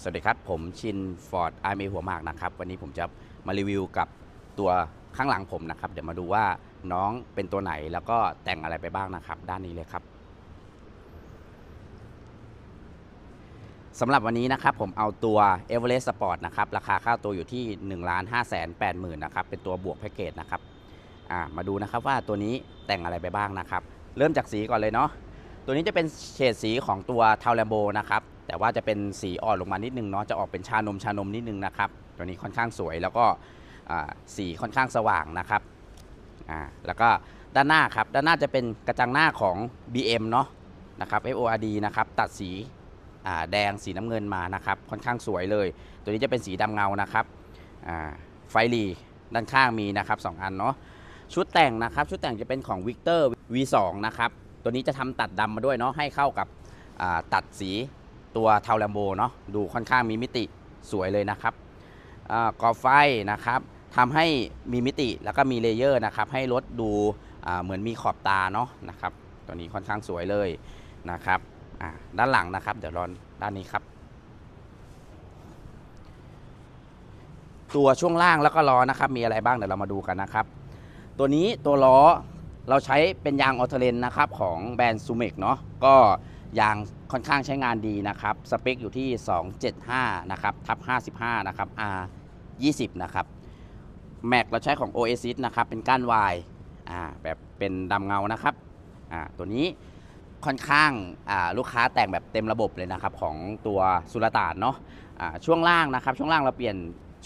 สวัสดีครับ ผมชินฟอร์ดไอเมหัวมากนะครับ วันนี้ผมจะมารีวิวกับตัวข้างหลังผมนะครับ เดี๋ยวมาดูว่าน้องเป็นตัวไหนแล้วก็แต่งอะไรไปบ้างนะครับ ด้านนี้เลยครับสำหรับวันนี้นะครับผมเอาตัว e v e r e s t Sport นะครับ ราคาค่าตัวอยู่ที่ 1 5 8 0 0 0 0นะครับ เป็นตัวบวกแพ็กเกจนะครับมาดูนะครับว่าตัวนี้แต่งอะไรไปบ้างนะครับ เริ่มจากสีก่อนเลยเนาะ ตัวนี้จะเป็นเฉดสีของตัวเทาแลมโบนะครับ แต่ว่าจะเป็นสีอ่อนลงมานิดนึงเนาะ จะออกเป็นชานมชานมนิดนึงนะครับ ตัวนี้ค่อนข้างสวยแล้วก็สีค่อนข้างสว่างนะครับอ่าแล้วก็ด้านหน้าครับ ด้านหน้าจะเป็นกระจังหน้าของ BM เนาะนะครับ FORD นะครับ ตัดสีอ่าแดงสีน้ำเงินมานะครับ ค่อนข้างสวยเลย ตัวนี้จะเป็นสีดำเงานะครับอ่าไฟลีด้านข้างมีนะครับสองอันเนาะชุดแต่งนะครับ ชุดแต่งจะเป็นของ Victor V2 นะครับ ตัวนี้จะทำตัดดำมาด้วยเนาะให้เข้ากับตัดสีตัวเทาแลมโบเนาะดูค่อนข้างมีมิติสวยเลยนะครับกรอบไฟนะครับทำให้มีมิติแล้วก็มีเลเยอร์นะครับให้รถดูเหมือนมีขอบตาเนาะนะครับตัวนี้ค่อนข้างสวยเลยนะครับด้านหลังนะครับ เดี๋ยวรอนด้านนี้ครับ ตัวช่วงล่างแล้วก็ล้อนะครับ มีอะไรบ้างเดี๋ยวเรามาดูกันนะครับ ตัวนี้ตัวล้อ เราใช้เป็นยางออเทเลนนะครับของแบรนด์ซูเมกเนาะก็ยางค่อนข้างใช้งานดีนะครับ สเปคอยู่ที่ 275 นะครับทับ55 นะครับ R 20 นะครับแม็กเราใช้ของ Oasis นะครับ เป็นก้านวายอ่าแบบเป็นดำเงานะครับอ่าตัวนี้ค่อนข้างอ่าลูกค้าแต่งแบบเต็มระบบเลยนะครับ ของตัวสุลต่านเนาะอ่าช่วงล่างนะครับ ช่วงล่างเราเปลี่ยน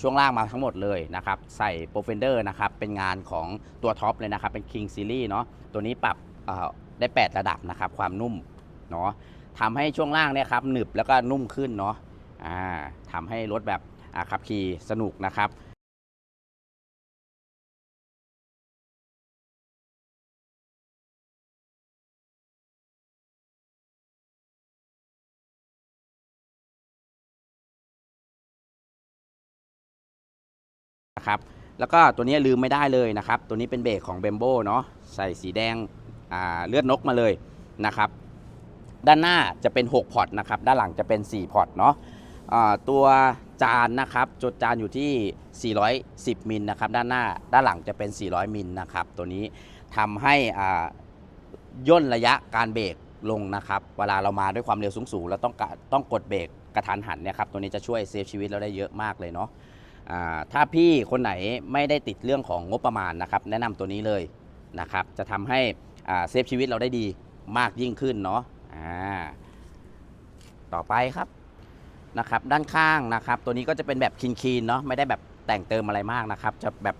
ช่วงล่างมาทั้งหมดเลยนะครับ ใส่โปรเฟนเดอร์นะครับ เป็นงานของตัวท็อปเลยนะครับ เป็น King Series เนาะตัวนี้ปรับได้ 8 ระดับนะครับ ความนุ่มเนาะทำให้ช่วงล่างเนี่ยครับหนึบแล้วก็นุ่มขึ้นเนาะทำให้รถแบบขับขี่สนุกนะครับ นะครับแล้วก็ตัวนี้ลืมไม่ได้เลยนะครับ ตัวนี้เป็นเบรกของเบมโบเนาะใส่สีแดงเลือดนกมาเลยนะครับ ด้านหน้าจะเป็น 6 พอร์ตนะครับ ด้านหลังจะเป็น 4 พอร์ตเนาะตัวจานนะครับจดจานอยู่ที่ 410มิลนะครับ ด้านหน้าด้านหลังจะเป็น 400มิลนะครับ ตัวนี้ทำให้ย่นระยะการเบรกลงนะครับ เวลาเรามาด้วยความเร็วสูงๆเราต้องต้องกดเบรกกระทันหันเนี่ยครับ ตัวนี้จะช่วยเซฟชีวิตเราได้เยอะมากเลยเนาะ ถ้าพี่คนไหนไม่ได้ติดเรื่องของงบประมาณนะครับ แนะนำตัวนี้เลยนะครับ จะทำให้เซฟชีวิตเราได้ดีมากยิ่งขึ้นเนาะต่อไปครับนะครับ ด้านข้างนะครับ ตัวนี้ก็จะเป็นแบบคินคีนเนาะไม่ได้แบบแต่งเติมอะไรมากนะครับ จะแบบ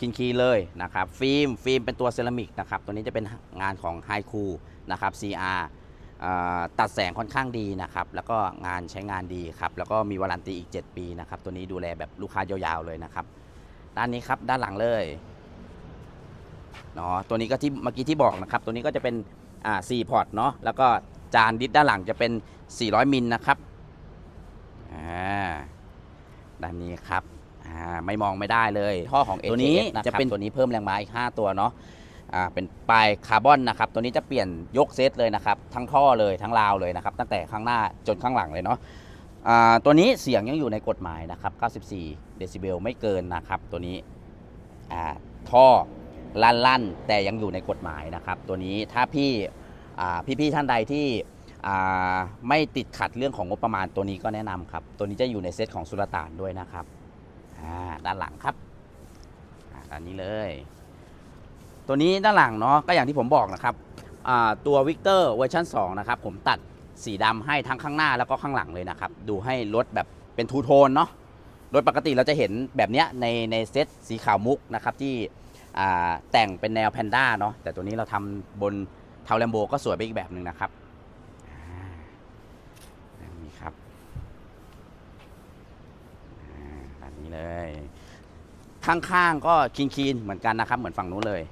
คินคีเลยนะครับ ฟิล์มฟิล์มเป็นตัวเซรามิกนะครับ ตัวนี้จะเป็นงานของไฮคูนะครับ CR ตัดแสงค่อนข้างดีนะครับ แล้วก็งานใช้งานดีครับ แล้วก็มีวารันตีอีก 7 ปีนะครับ ตัวนี้ดูแลแบบลูกค้ายาวๆเลยนะครับ ด้านนี้ครับด้านหลังเลยเนาะตัวนี้ก็ที่เมื่อกี้ที่บอกนะครับ ตัวนี้ก็จะเป็นอ่า4พอร์ตเนาะแล้วก็จานดิสด้านหลังจะเป็น 400 มิลนะครับอ่าด้านนี้ครับอ่าไม่มองไม่ได้เลยท่อของตัวนี้จะเป็นตัวนี้เพิ่มแรงม้าอีก 5 ตัวเนาะ อ่าเป็นปลายคาร์บอนนะครับ ตัวนี้จะเปลี่ยนยกเซตเลยนะครับ ทั้งท่อเลยทั้งราวเลยนะครับ ตั้งแต่ข้างหน้าจนข้างหลังเลยเนาะอ่าตัวนี้เสียงยังอยู่ในกฎหมายนะครับ 94 เดซิเบลไม่เกินนะครับ ตัวนี้อ่าท่อลั่นลั่นๆแต่ยังอยู่ในกฎหมายนะครับ ตัวนี้ถ้าพี่อ่าพี่ๆท่านใดที่อ่าไม่ติดขัดเรื่องของงบประมาณตัวนี้ก็แนะนำครับ ตัวนี้จะอยู่ในเซตของสุลต่านด้วยนะครับอ่าด้านหลังครับอ่าด้านนี้เลย ตัวนี้ด้านหลังเนาะก็อย่างที่ผมบอกนะครับตัววิกเตอร์เวอร์ชัน2นะครับผมตัดสีดำให้ทั้งข้างหน้าแล้วก็ข้างหลังเลยนะครับ ดูให้รถแบบเป็นทูโทนเนาะโดยปกติเราจะเห็นแบบเนี้ยในในเซตสีขาวมุกนะครับที่แต่งเป็นแนวแพนด้าเนาะแต่ตัวนี้เราทำบนเทาแลมโบก็สวยไปอีกแบบหนึ่งนะครับนี้ครับแบบนี้เลย ข้างๆก็คีนๆเหมือนกันนะครับ เหมือนฝั่งนู้นเลย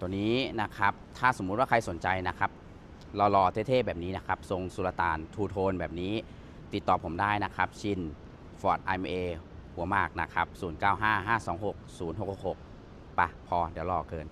ตัวนี้นะครับ ถ้าสมมุติว่าใครสนใจนะครับหล่อๆเท่ๆแบบนี้นะครับ ทรงสุลต่านทูโทนแบบนี้ ติดต่อผมได้นะครับ ชิน Ford IMA หัวมากนะครับ 0955260666ปะพอเดี๋ยวรอเกิน